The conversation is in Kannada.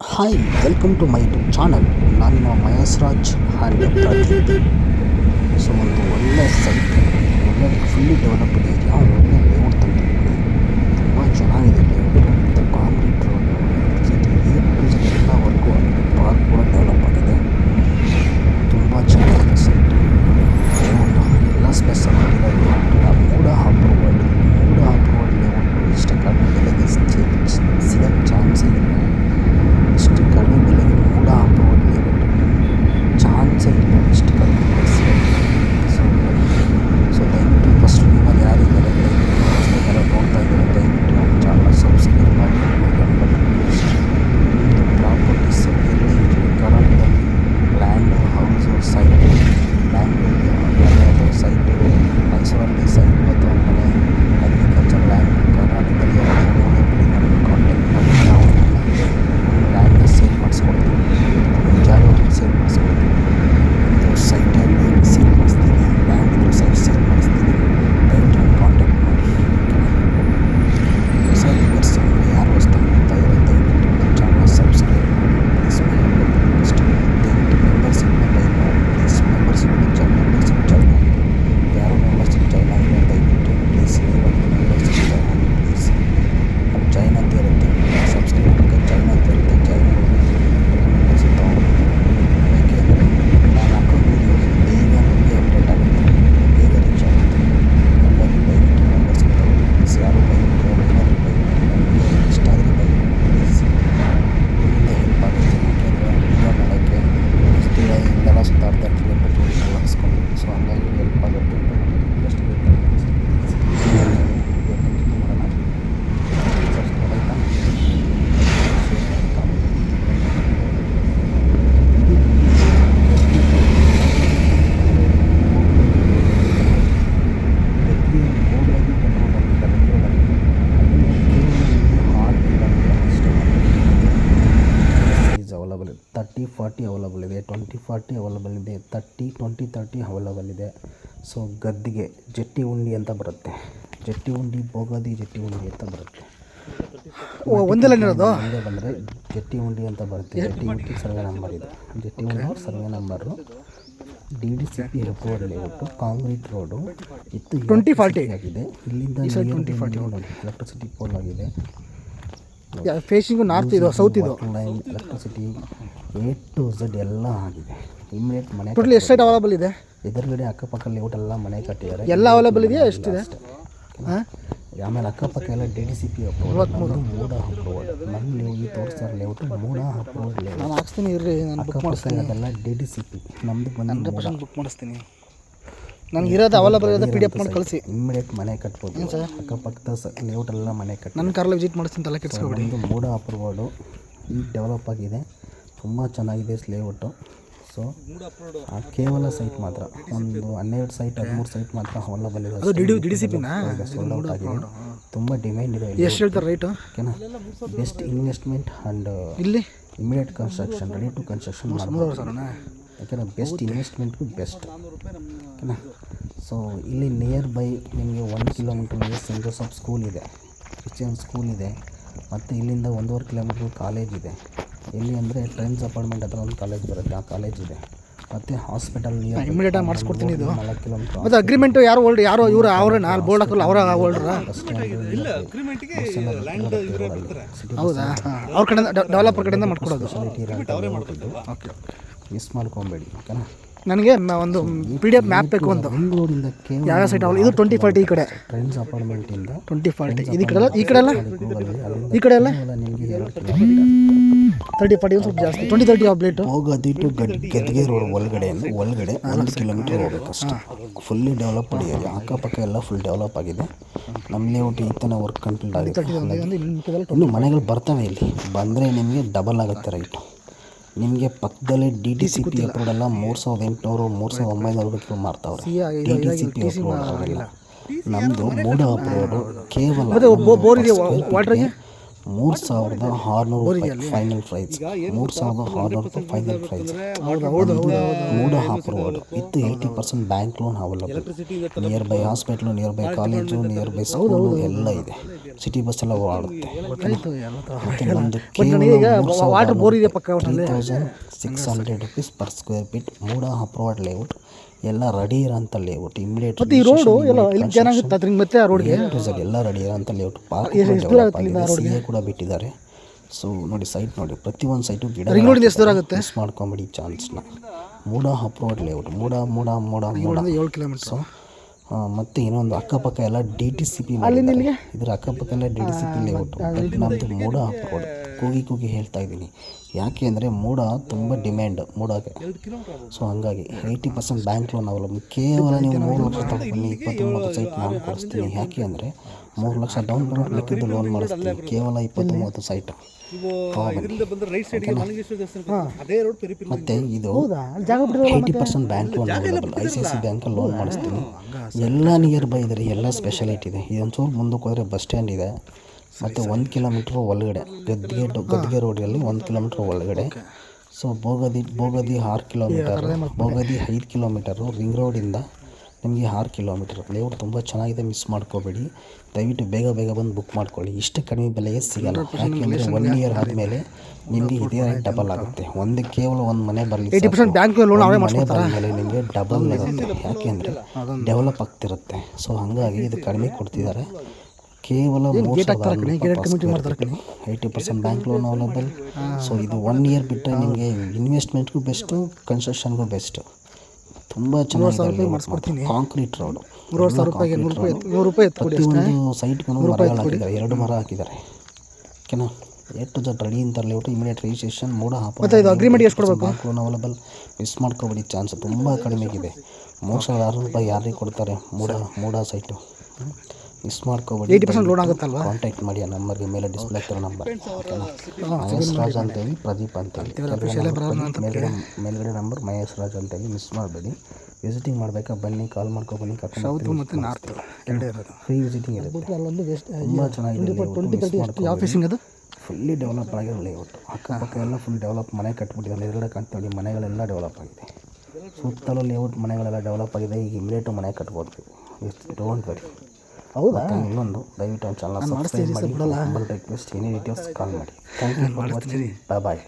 Hi welcome to my YouTube channel ನಾನು ನಿಮ್ಮ ಮಯಸ್ ರಾಜ್ ಹ್ಯಾಂಡ್ ಸೊ ಒಂದು ಒಳ್ಳೆ ಸೈಟ್ ಒಳ್ಳೆ ಫುಲ್ಲಿ ಡೆವಲಪ್ಡ್ ಏರಿಯಾ ಒಳ್ಳೆ ಫಾರ್ಟಿ ಅವೈಲಬಲ್ ಇದೆ ತರ್ಟಿ ಟ್ವೆಂಟಿ ತರ್ಟಿ ಅವೈಲಬಲ್ ಇದೆ ಸೊ ಗದ್ದಿಗೆ ಜಟ್ಟಿ ಉಂಡಿ ಅಂತ ಬರುತ್ತೆ. ಜಟ್ಟಿ ಉಂಡಿ ಬೋಗದಿ ಜಟ್ಟಿ ಉಂಡಿ ಅಂತ ಬರುತ್ತೆ. ಒಂದೇ ಲೈನ್ ಇರೋದು? ಮುಂದೆ ಬಂದರೆ ಜಟ್ಟಿ ಉಂಡಿ ಅಂತ ಬರುತ್ತೆ. ಜಟ್ಟಿ ಉಂಡಿ ಸರ್ವೆ ನಂಬರ್ ಇದೆ. Jatti Undi survey number D D C P approval ಒಟ್ಟು ಕಾಂಕ್ರೀಟ್ ರೋಡು. ಇತ್ತು 20, 40. ಆಗಿದೆ. ಇಲ್ಲಿಂದ ಟ್ವೆಂಟಿ ಫಾರ್ಟಿ ಎಲೆಕ್ಟ್ರಿಸಿಟಿ ಪೋಲ್ ಆಗಿದೆ. ಫೇಸಿಂಗು ನಾರ್ತ್ ಇದು ಸೌತ್ ಇದು? ಎಲೆಕ್ಟ್ರಿಸಿಟಿ ಎ ಟು ಝಡ್ ಎಲ್ಲ ಆಗಿದೆ. ಇಮಿಡಿಯೇಟ್ ಮನೆ ಟೋಟಲ್ ಎಷ್ಟು ಸೈಟ್ ಅವೈಲಬಲ್ ಇದೆ? ಎದುರುಗಡೆ ಅಕ್ಕಪಕ್ಕ ಲೇಔಟ್ ಎಲ್ಲ ಮನೆ ಕಟ್ಟಿದ್ದಾರೆ. ಎಲ್ಲ ಅವೈಲೇಬಲ್ ಇದೆಯಾ? ಎಷ್ಟಿದೆ ಹಾಂ ಆಮೇಲೆ ಅಕ್ಕಪಕ್ಕ ಎಲ್ಲ D D C P approval MUDA approval ನಮ್ಮ ನೀವು ಈ ತೋರಿಸ್ತಾರೆ ಲೇಔಟ್ ಮೂಡ ಅಪ್ರೂವಲ್ ಲೇಔಟ್ ನಾನು ಹಾಕ್ಸ್ತೀನಿ ಇರ್ರಿ ನಾನು ಬುಕ್ ಮಾಡಿಸ್ತೀನಿ. ಅದೆಲ್ಲ ಡಿ ಡಿ ಸಿ ಪಿ ನಮ್ಮದು ಬಂದು ಹಂಡ್ರೆಡ್ ಪರ್ಸೆಂಟ್ ಬುಕ್ ಮಾಡಿಸ್ತೀನಿ. ನನಗೆ ಇರೋದು ಅವೈಲಬಲ್ ಇರೋದು ಪಿ ಡಿ ಎಫ್ ಮಾಡಿ ಕಳಿಸಿ. ಇಮಿಡಿಯೇಟ್ ಮನೆ ಕಟ್ಬೋದು. ಅಕ್ಕಪಕ್ಕದ ಸ ಲೇಔಟ್ ಎಲ್ಲ ಮನೆ ಕಟ್ಟಿ ನನ್ನ ಕಾರಲ್ಲಿ ವಿಸಿಟ್ ಮಾಡಿಸ್ತೀನಿ ತಲೆ ಕೆಡಿಸ್ಕೊಬೇಡಿ. ಮೂಡ ಅಪ್ರೂವಲು ಈಗ ಡೆವಲಪ್ ಆಗಿದೆ. ತುಂಬ ಚೆನ್ನಾಗಿದೆ ಲೇಔಟು ಸೊ ಆ ಕೇವಲ ಸೈಟ್ ಮಾತ್ರ. ಒಂದು ಹನ್ನೆರಡು ಸೈಟ್ ಹದಿಮೂರು ಸೈಟ್ ಮಾತ್ರ ಅವೈಲಬಲ್ ಇದೆ. ಸೋಲ್ಡ್ ಔಟ್ ಆಗಿದೆ. ತುಂಬ ಡಿಮ್ಯಾಂಡ್ ಇದೆ ಎಷ್ಟು ಹೇಳ್ತಾರೆ ರೇಟು ಓಕೆನಾ? ಬೆಸ್ಟ್ ಇನ್ವೆಸ್ಟ್ಮೆಂಟ್ ಆ್ಯಂಡ್ ಇಲ್ಲಿ? Immediate construction ready to construction ಯಾಕೆಂದರೆ ಬೆಸ್ಟ್ ಇನ್ವೆಸ್ಟ್ಮೆಂಟ್ಗೂ ಬೆಸ್ಟ್ ಓಕೆನಾ? ಸೊ ಇಲ್ಲಿ ನಿಯರ್ ಬೈ ನಿಮಗೆ one kilometre saint Joseph school ಇದೆ. ಕ್ರಿಶ್ಚಿಯನ್ ಸ್ಕೂಲ್ ಇದೆ. ಮತ್ತು ಇಲ್ಲಿಂದ ಒಂದೂವರೆ ಕಿಲೋಮೀಟ್ರ್ ಕಾಲೇಜ್ ಇದೆ. ಎಲ್ಲಿ ಅಂದರೆ ಟ್ರೆಂಡ್ಸ್ ಅಪಾರ್ಟ್ಮೆಂಟ್ ಹತ್ರ ಒಂದು ಕಾಲೇಜ್ ಬರುತ್ತೆ ಆ ಕಾಲೇಜ್ ಇದೆ. ಮತ್ತೆ ಹಾಸ್ಪಿಟಲ್ ನಿಯರ್ ಇಮಿಡಿಯೇಟ್ ಆಗಿ ಮಾಡಿಸ್ಕೊಡ್ತೀನಿ ಇದು. ನಾಲ್ಕು ಕಿಲೋಮೀಟ್ರ್ ಮತ್ತು ಅಗ್ರಿಮೆಂಟ್ ಯಾರು ಓಲ್ಡ್ ಯಾರು ಇವರು ಅವರೇ ನಾಲ್ಕು ಬೋರ್ಡ್ ಹಾಕಲ್ಲ ಅವರ ಓಲ್ಡ್ರ ಹೌದಾ? ಹಾಂ ಅವ್ರ ಕಡೆಯಿಂದ ಡೆವಲಪರ್ ಕಡೆಯಿಂದ ಮಾಡ್ಕೊಡೋದು. ಓಕೆ ಮಿಸ್ ಮಾಡ್ಕೊಬೇಡಿ ಓಕೆನಾ ನನಗೆ ಒಂದು ಪಿ ಡಿ ಎಫ್ ಮ್ಯಾಪ್ ಬೇಕು ಒಂದು. ಬೆಂಗಳೂರಿಂದ ಯಾವ ಸೈಟ್ ಅವಳು ಇದು ಟ್ವೆಂಟಿ ಫಾರ್ಟಿ ಈ ಕಡೆ. ಟ್ರೆಂಡ್ಸ್ ಅಪಾರ್ಟ್ಮೆಂಟಿಂದ ಟ್ವೆಂಟಿ ಫಾರ್ಟಿ ಇದು ಈ ಕಡೆ ಅಲ್ಲ? ಈ ಕಡೆ ಅಲ್ಲ? ಈ ಕಡೆ ಅಲ್ಲ? ನಿಮಗೆ ತರ್ಟಿ ಫಾರ್ಟಿ ಒಂದು ಸ್ವಲ್ಪ ಜಾಸ್ತಿ ಟ್ವೆಂಟಿ ತರ್ಟಿ ಪ್ಲೇಟು ಹೋಗೋದು ಇಟ್ಟು ಗಡ್ ಗದ್ಗೆ ರೋಡ್ ಒಳಗಡೆಯಿಂದ ಒಳಗಡೆ ಒಂದು ಕಿಲೋಮೀಟರ್ ಹೋಗ್ಬೇಕಷ್ಟೆ ಫುಲ್ಲಿ ಡೆವಲಪ್ಡ್ ಏರಿಯಾ ಅಕ್ಕಪಕ್ಕ ಎಲ್ಲ ಫುಲ್ ಡೆವಲಪ್ ಆಗಿದೆ. ನಮ್ಮ ಲೇಔಟ್ ಈ ಥರ ವರ್ಕ್ ಕಂಪ್ಲೀಟ್ ಆಗಿದೆ. ಇನ್ನು ಮನೆಗಳು ಬರ್ತವೆ ಇಲ್ಲಿ. ಬಂದರೆ ನಿಮಗೆ ಡಬಲ್ ಆಗುತ್ತೆ ರೈಟು ನಿಮಗೆ ಪಕ್ಕದಲ್ಲೇ ಡಿ ಟಿ ಸಿ ಪಿ ಎಲ್ಲ ಮೂರು ಸಾವಿರದ ಎಂಟುನೂರು ಮೂರು ಸಾವಿರದ ಒಂಬೈನೂರು ರೂಪಾಯಿ ಮಾಡ್ತಾವ್ರೆ ಡಿ ಟಿ ಸಿ ಪಿ ಅವೆಲ್ಲ ನಮ್ಮದು ಮೂಡ ರೋಡು ಕೇವಲ ಬೋರ್ ಇದೆ ವಾಟ್ರಿಗೆ ಮೂರು ಸಾವಿರದ ಆರುನೂರು ರೂಪಾಯಿ ಫೈನಲ್ ಪ್ರೈಸ್ ಮೂರು ಸಾವಿರದ ಆರುನೂರು ರೂಪಾಯಿ final price MUDA half road with eighty percent bank loan available. Nearby hospital nearby college nearby school ಎಲ್ಲ ಇದೆ. ಸಿಟಿ ಬಸ್ ಎಲ್ಲ ಓಡಾಡುತ್ತೆ. ನಮ್ಮದು thousand six hundred rupees per square feet MUDA approved layout ಎಲ್ಲ ರೆಡಿ ಇರೋಂಥ ಲೇಔಟ್ ಇಮಿಡಿಯೇಟ್ ಈ ರೋಡ್ ಎಲ್ಲ ಇಲ್ಲಿ ಚೆನ್ನಾಗಿತ್ತು ಅದ್ರಿಂದ ಮತ್ತೆ ಆ ರೋಡ್ಗೆ ಎಲ್ಲ ರೆಡಿ ಇರೋಂಥ ಲೇಔಟ್ ಪಾರ್ಕ್ ಸಿ ಎ ಕೂಡ ಬಿಟ್ಟಿದ್ದಾರೆ. ಸೊ ನೋಡಿ ಸೈಟ್ ನೋಡಿ ಪ್ರತಿಯೊಂದು ಸೈಟು ಗಿಡ ರೋಡಿಂದ ಎಷ್ಟು ದೂರ ಆಗುತ್ತೆ? ಮಿಸ್ ಮಾಡ್ಕೊಂಬಿಡಿ ಚಾನ್ಸ್ನ ಮೂಡ ಅಪ್ರೋಡ್ ಲೇಔಟ್ ಮೂಡ ಮೂಡ ಮೂಡ ಮೂಡ. ಏಳು ಕಿಲೋಮೀಟರ್ ಸೊ ಮತ್ತು ಇನ್ನೊಂದು ಅಕ್ಕಪಕ್ಕ ಎಲ್ಲ ಡಿ ಟಿ ಸಿ ಪಿ ಇದ್ರ ಅಕ್ಕಪಕ್ಕ ಎಲ್ಲ D T C P layout ನಮ್ಮದು ಮೂಡ ರೋಡ್ ಕೂಗಿ ಕೂಗಿ ಹೇಳ್ತಾ ಇದ್ದೀನಿ. ಯಾಕೆ ಅಂದರೆ ಮೂಡ ತುಂಬ ಡಿಮ್ಯಾಂಡ್ ಮೂಡಾಗೆ ಸೊ ಹಂಗಾಗಿ ಏಯ್ಟಿ ಪರ್ಸೆಂಟ್ ಬ್ಯಾಂಕ್ ಲೋನ್ ಅವಲಂಬ ಕೇವಲ ನೀವು ಮೂರು ಲಕ್ಷ ತಗೊಂಡು ಇಪ್ಪತ್ತೊಂಬತ್ತು ಸೈಟ್ ನಾನು ಕೊಡಿಸ್ತೀನಿ. ಯಾಕೆ ಅಂದರೆ ಮೂರು ಲಕ್ಷ ಡೌನ್ ಪೇಮೆಂಟ್ ಲೆಕ್ಕದ್ದು ಲೋನ್ ಮಾಡಿಸ್ತೀನಿ. ಕೇವಲ ಇಪ್ಪತ್ತೊಂಬತ್ತು ಸೈಟ್ ಮತ್ತೆ ಇದು eighty percent bank loan available. I C C ಬ್ಯಾಂಕಲ್ಲಿ ಲೋನ್ ಮಾಡಿಸ್ತೀನಿ. ಎಲ್ಲ ನಿಯರ್ ಬೈ ಇದೆ ಎಲ್ಲ ಸ್ಪೆಷಾಲಿಟಿ ಇದೆ. ಇದೊಂಚೂರು ಮುಂದಕ್ಕೆ ಹೋದರೆ ಬಸ್ ಸ್ಟ್ಯಾಂಡ್ ಇದೆ. ಮತ್ತು ಒಂದು ಕಿಲೋಮೀಟ್ರ್ ಒಳಗಡೆ ಗದ್ದಿಗೆ ಗದ್ದಿಗೆ ರೋಡಲ್ಲಿ ಒಂದು ಕಿಲೋಮೀಟ್ರ್ ಒಳಗಡೆ. ಸೊ ಬೋಗದಿ ಬೋಗದಿ ಆರು ಕಿಲೋಮೀಟರ್ ಬೋಗದಿ ಐದು ಕಿಲೋಮೀಟರು ರಿಂಗ್ ರೋಡಿಂದ ನಿಮಗೆ ಆರು ಕಿಲೋಮೀಟರ್ ಲೇಔಟ್ ತುಂಬ ಚೆನ್ನಾಗಿದೆ ಮಿಸ್ ಮಾಡ್ಕೋಬೇಡಿ. ದಯವಿಟ್ಟು ಬೇಗ ಬೇಗ ಬಂದು ಬುಕ್ ಮಾಡ್ಕೊಳ್ಳಿ. ಇಷ್ಟು ಕಡಿಮೆ ಬೆಲೆಗೆ ಸಿಗಲ್ಲ. ಯಾಕೆಂದರೆ ಒನ್ ಇಯರ್ ಆದಮೇಲೆ ನಿಮಗೆ ಇದೇ ಡಬಲ್ ಆಗುತ್ತೆ. ಒಂದು ಕೇವಲ ಒಂದು ಮನೆ ಬರಲಿ ಮನೆ ಬಂದಮೇಲೆ ನಿಮಗೆ ಡಬಲ್ ಆಗುತ್ತೆ ಯಾಕೆಂದರೆ ಡೆವಲಪ್ ಆಗ್ತಿರುತ್ತೆ. ಸೊ ಹಾಗಾಗಿ ಇದು ಕಡಿಮೆ ಕೊಡ್ತಿದ್ದಾರೆ. ಕೇವಲ eighty percent bank loan available so ಇದು ಒನ್ ಇಯರ್ ಬಿಟ್ಟರೆ ನಿಮಗೆ ಇನ್ವೆಸ್ಟ್ಮೆಂಟ್ಗೂ ಬೆಸ್ಟು ಕನ್ಸ್ಟ್ರಕ್ಷನ್ಗೂ ಬೆಸ್ಟು ತುಂಬ ಚೆನ್ನಾಗಿದೆ ಕಾಂಕ್ರೀಟ್ ರೋಡ್ ಪ್ರತಿಯೊಂದು ಸೈಟ್ಗೂ ಮರಗಳು ಹಾಕಿದ್ದಾರೆ. ಎರಡು ಮರ ಹಾಕಿದ್ದಾರೆ. ಓಕೆನಾ ಎಷ್ಟು ಟು ಜಡ್ ರೆಡಿ ಅಂತ ಹೇಳ್ಬಿಟ್ಟು ಇಮಿಡಿಯೇಟ್ ರಿಜಿಸ್ಟ್ರೇಷನ್ ಮೂಡ ಹಾಕಿ ಇದು agreement ಎಷ್ಟು ಕೊಡ್ಬೇಕು? ಬ್ಯಾಂಕ್ ಲೋನ್ ಅವೈಲಬಲ್ ಮಿಸ್ ಮಾಡ್ಕೊಬೇಡಿ ಚಾನ್ಸ್ ತುಂಬ ಕಡಿಮೆಗಿದೆ ಮೂರು ಸಾವಿರದ ಆರುನೂರು ರೂಪಾಯಿ ಯಾರಿಗೆ ಕೊಡ್ತಾರೆ? ಮೂಡ ಮೂಡ ಸೈಟು ಮಿಸ್ ಮಾಡ್ಕೋಬೇಡಿ ಏಯ್ಟಿ ಪರ್ಸೆಂಟ್ ಲೋನ್ ಆಗುತ್ತಲ್ವಾ? ಕಾಂಟ್ಯಾಕ್ಟ್ ಮಾಡಿ ಆ ನಂಬರ್ಗೆ ಮೇಲೆ ಡಿಸ್ಪ್ಲೇ ಆಗ್ತಿರೋ ನಂಬರ್ ಓಕೆನಾ ಮಹೇಶ್ ರಾಜ್ ಅಂತೇಳಿ ಪ್ರದೀಪ್ ಅಂತೇಳಿ. ಹೇಳಿ ಪ್ರದೀಪ್ ಮೇಲ್ಗಡೆ ಮೇಲ್ಗಡೆ ನಂಬರ್ ಮಹೇಶ್ ರಾಜ್ ಅಂತೇಳಿ ಮಿಸ್ ಮಾಡಬೇಡಿ. ವಿಸಿಟಿಂಗ್ ಮಾಡಬೇಕಾ? ಬನ್ನಿ ಕಾಲ್ ಮಾಡ್ಕೊ ಬನ್ನಿ ಮತ್ತು ನಾರ್ತ್ ಎರಡೇ ಇರೋದು. ಫ್ರೀ ವಿಸಿಟಿಂಗ್ ಇರುತ್ತೆ. ಅಲ್ಲೊಂದು ವೆಸ್ಟ್ ತುಂಬ ಚೆನ್ನಾಗಿದೆ ಟ್ವೆಂಟಿ ತರ್ಟಿ ಎಷ್ಟು ಅದು? ಫುಲ್ಲಿ ಡೆವಲಪ್ ಆಗಿರೋ ಲೇಔಟ್ ಅಕ್ಕಪಕ್ಕ ಎಲ್ಲ ಫುಲ್ ಡೆವಲಪ್ ಮನೆ ಕಟ್ಬಿಟ್ಟಿದ್ದಾರೆ ಎದುರುಗಡೆ ಕಾಣ್ತೇಳಿ ಮನೆಗಳೆಲ್ಲ ಡೆವಲಪ್ ಆಗಿದೆ. ಸುತ್ತಲೂ ಲೇಔಟ್ ಮನೆಗಳೆಲ್ಲ ಡೆವಲಪ್ ಆಗಿದೆ. ಈಗ ಇಮಿಡಿಯೇಟು ಮನೆ ಕಟ್ಬೋದು. ಡೋಂಟ್ ವರಿ ಹೌದಾ? ಇನ್ನೊಂದು ದಯವಿಟ್ಟು ಒಂದು ಚಾನಲ್ ಸಬ್ಸ್ಕ್ರೈಬ್ ಮಾಡಿ ರಿಕ್ವೆಸ್ಟ್ ಏನೇ ಡೀಟೇಲ್ಸ್ ಕಾಲ್ ಮಾಡಿ. Thank you bye